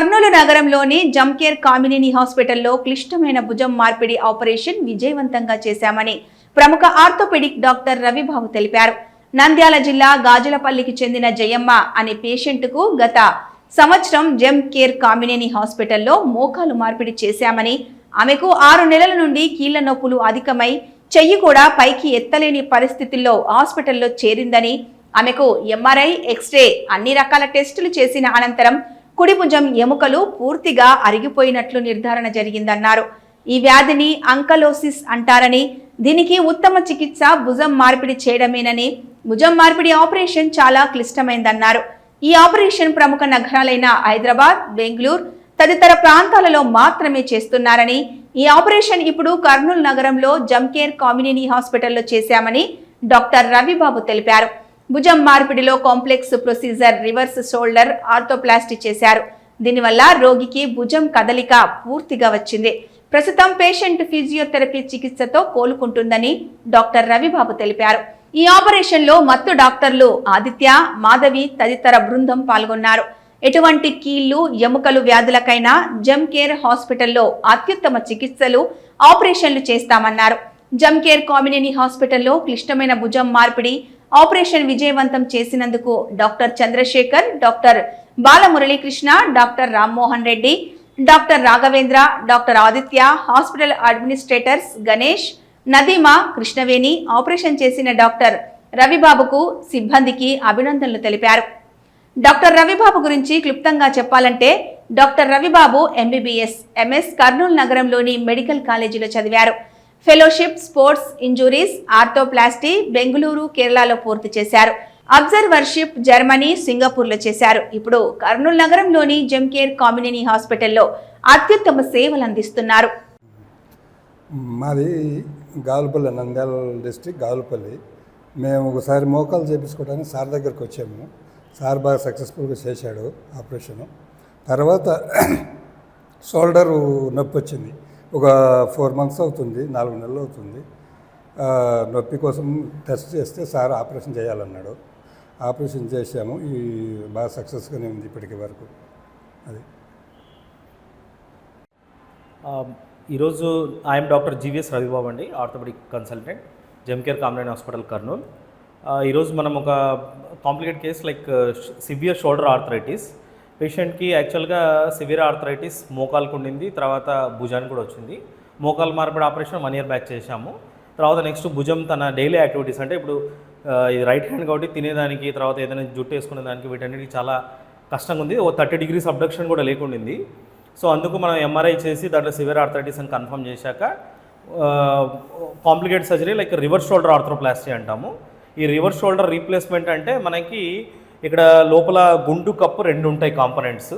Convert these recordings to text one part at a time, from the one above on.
కర్నూలు నగరంలోని జంకేర్ కామినేని హాస్పిటల్లో క్లిష్టమైన భుజం మార్పిడి ఆపరేషన్ విజయవంతంగా చేశామని ప్రముఖ ఆర్థోపెడిక్ డాక్టర్ రవిబాబు తెలిపారు. నంద్యాల జిల్లా గాజులపల్లికి చెందిన జయమ్మ అనే పేషెంట్కు గత సంవత్సరం జెమ్ కేర్ కామినేని హాస్పిటల్లో మోకాలు మార్పిడి చేశామని ఆమెకు ఆరు నెలల నుండి కీళ్ళ నొప్పులు అధికమై చెయ్యి కూడా పైకి ఎత్తలేని పరిస్థితుల్లో హాస్పిటల్లో చేరిందని ఆమెకు ఎంఆర్ఐ ఎక్స్రే అన్ని రకాల టెస్టులు చేసిన అనంతరం కుడి భుజం ఎముకలు పూర్తిగా అరిగిపోయినట్లు నిర్ధారణ జరిగిందన్నారు. ఈ వ్యాధిని అంకలోసిస్ అంటారని దీనికి ఉత్తమ చికిత్స భుజం మార్పిడి చేయడమేనని భుజం మార్పిడి ఆపరేషన్ చాలా క్లిష్టమైందన్నారు. ఈ ఆపరేషన్ ప్రముఖ నగరాలైన హైదరాబాద్ బెంగళూరు తదితర ప్రాంతాలలో మాత్రమే చేస్తున్నారని ఈ ఆపరేషన్ ఇప్పుడు కర్నూలు నగరంలో జంకేర్ కామినేని హాస్పిటల్లో చేశామని డాక్టర్ రవిబాబు తెలిపారు. భుజం మార్పిడిలో complex procedure reverse shoulder arthroplasty చేశారు. దీనివల్ల రోగికి భుజం కదలిక పూర్తిగా వచ్చింది. ప్రస్తుతం పేషెంట్ ఫిజియోథెరపీ చికిత్సతో కోలుకుంటుందని డాక్టర్ రవిబాబు తెలిపారు. ఈ ఆపరేషన్లో మత్తు డాక్టర్లు ఆదిత్య మాధవి తదితర బృందం పాల్గొన్నారు. ఎటువంటి కీళ్ళు ఎముకలు వ్యాధులకైనా జమ్ కేర్ హాస్పిటల్లో అత్యుత్తమ చికిత్సలు ఆపరేషన్లు చేస్తామన్నారు. జమ్ కేర్ కామినేని హాస్పిటల్లో క్లిష్టమైన భుజం మార్పిడి ఆపరేషన్ విజయవంతం చేసినందుకు doctor Chandrasekhar doctor Balamuralikrishna doctor Rammohan Reddy doctor Raghavendra doctor Aditya hospital administrators Ganesh Nadeema Krishnaveni operation చేసిన డాక్టర్ రవిబాబుకు సిబ్బందికి అభినందనలు తెలిపారు. డాక్టర్ రవిబాబు గురించి క్లుప్తంగా చెప్పాలంటే doctor Ravibabu MBBS MS Kurnool నగరంలోని మెడికల్ కాలేజీలో చదివారు. Fellowship sports injuries arthroplasty Bengaluru కేరళలో పూర్తి చేశారు. అబ్జర్వర్షిప్ జర్మనీ సింగపూర్లో చేశారు. ఇప్పుడు కర్నూలు నగరంలోని జంకేర్ కామినేని హాస్పిటల్లో అత్యుత్తమ సేవలు అందిస్తున్నారు. మాది గాలుపల్లి నంద్యాల డిస్టిక్ గాలుపల్లి. మేము ఒకసారి మోకాలు చేపించుకోవడానికి సార్ దగ్గరికి వచ్చాము. సార్ బాగా సక్సెస్ఫుల్గా చేశాడు ఆపరేషను. తర్వాత షోల్డరు నొప్పి వచ్చింది. ఒక ఫోర్ మంత్స్ అవుతుంది నాలుగు నెలలు అవుతుంది. నొప్పి కోసం టెస్ట్ చేస్తే సార్ ఆపరేషన్ చేయాలన్నాడు. ఆపరేషన్ చేశాము ఈ బాగా సక్సెస్గానే ఉంది ఇప్పటికి వరకు. అది. ఈరోజు ఐఎమ్ డాక్టర్ జీవీఎస్ రవిబాబు అండి ఆర్థోపెడిక్ కన్సల్టెంట్ జెమ్కేర్ కామ్రైన్ హాస్పిటల్ కర్నూలు. ఈరోజు మనం ఒక complicate case like severe shoulder arthritis. పేషెంట్కి యాక్చువల్గా సివియర్ ఆర్థరైటిస్ మోకాలకు ఉండింది తర్వాత భుజానికి కూడా వచ్చింది. మోకాలు మార్పిడి ఆపరేషన్ వన్ ఇయర్ బ్యాక్ చేశాము. తర్వాత నెక్స్ట్ భుజం తన డైలీ యాక్టివిటీస్ అంటే ఇప్పుడు ఇది రైట్ హ్యాండ్ కాబట్టి తినేదానికి తర్వాత ఏదైనా జుట్టు వేసుకునే దానికి వీటన్నిటికి చాలా కష్టంగా ఉంది. ఓ థర్టీ డిగ్రీస్ అబ్డక్షన్ కూడా లేకుండింది సో అందుకు మనం ఎంఆర్ఐ చేసి దాంట్లో సివియర్ ఆర్థరైటిస్ అని కన్ఫర్మ్ చేశాక complicate surgery like reverse shoulder arthroplasty అంటాము. ఈ రివర్స్ షోల్డర్ రీప్లేస్మెంట్ అంటే మనకి ఇక్కడ లోపల గుండు కప్పు రెండు ఉంటాయి కాంపనెంట్స్.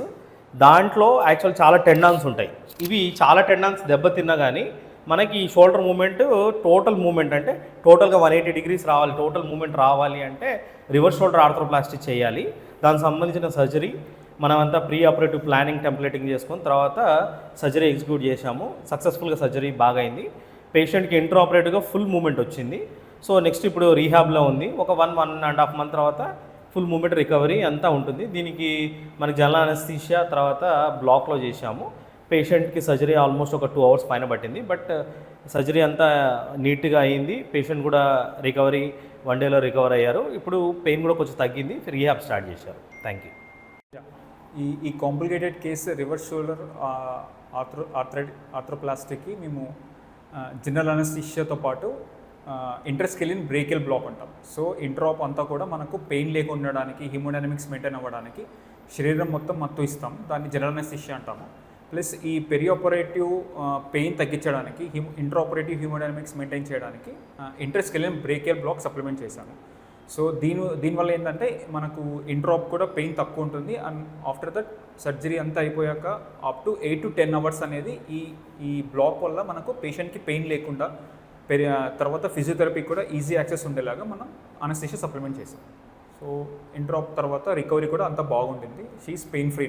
దాంట్లో యాక్చువల్ చాలా టెండాన్స్ ఉంటాయి. ఇవి చాలా టెండాన్స్ దెబ్బతిన్నా కానీ మనకి ఈ షోల్డర్ మూమెంట్ టోటల్ మూమెంట్ అంటే టోటల్గా వన్ ఎయిటీ డిగ్రీస్ రావాలి టోటల్ మూమెంట్ రావాలి అంటే రివర్స్ షోల్డర్ ఆర్థ్రోప్లాస్టిక్ చేయాలి. దానికి సంబంధించిన సర్జరీ మనమంతా ప్రీ ఆపరేటివ్ ప్లానింగ్ టెంప్లెటింగ్ చేసుకొని తర్వాత సర్జరీ ఎగ్జిక్యూట్ చేశాము. సక్సెస్ఫుల్గా సర్జరీ బాగా అయింది. పేషెంట్కి ఇంటర్ ఆపరేటివ్గా ఫుల్ మూమెంట్ వచ్చింది. సో నెక్స్ట్ ఇప్పుడు రీహాబ్లో ఉంది. ఒక one one and half month తర్వాత ఫుల్ మూమెంట్ రికవరీ అంతా ఉంటుంది. దీనికి మనకి జనరల్ అనస్థీషియా తర్వాత బ్లాక్లో చేశాము. పేషెంట్కి సర్జరీ ఆల్మోస్ట్ ఒక టూ అవర్స్ పైన పట్టింది. బట్ సర్జరీ అంతా నీట్గా అయింది. పేషెంట్ కూడా రికవరీ వన్ డేలో రికవర్ అయ్యారు. ఇప్పుడు పెయిన్ కూడా కొంచెం తగ్గింది. రీహాబ్ స్టార్ట్ చేశారు. థ్యాంక్ యూ ఈ ఈ complicated case reverse shoulder arthro ఆర్థ్రైడ్ ఆర్థ్రోప్లాస్టిక్కి మేము జనరల్ అనస్థిషియాతో పాటు ఇంటర్స్కెలిన్ బ్రేకెల్ బ్లాక్ అంటాం. సో ఇంట్రాప్ అంతా కూడా మనకు పెయిన్ లేకుండా ఉండడానికి హిమోడైనమిక్స్ మెయింటైన్ అవ్వడానికి శరీరం మొత్తం మత్తు ఇస్తాం. దాన్ని జనరల్ అనస్థిషియా అంటాము. ప్లస్ ఈ పెరియాపరేటివ్ పెయిన్ తగ్గించడానికి హిమ్ ఇంట్రాపరేటివ్ హ్యూమోడైనమిక్స్ మెయింటైన్ చేయడానికి ఇంటర్స్కెలిన్ బ్రేకెల్ బ్లాక్ సప్లిమెంట్ చేశాము. సో దీని దీనివల్ల ఏంటంటే మనకు ఇంట్రాప్ కూడా పెయిన్ తక్కువ ఉంటుంది. అండ్ ఆఫ్టర్ దట్ సర్జరీ అంతా అయిపోయాక up to eight to ten hours అనేది ఈ ఈ బ్లాక్ వల్ల మనకు పేషెంట్కి పెయిన్ లేకుండా పెరి తర్వాత ఫిజియోథెరపీ కూడా ఈజీ యాక్సెస్ ఉండేలాగా మనం అనస్థిషియా సప్లిమెంట్ చేసాం. సో ఇంట్రాప్ తర్వాత రికవరీ కూడా అంత బాగుంటుంది షీఈస్ పెయిన్ ఫ్రీ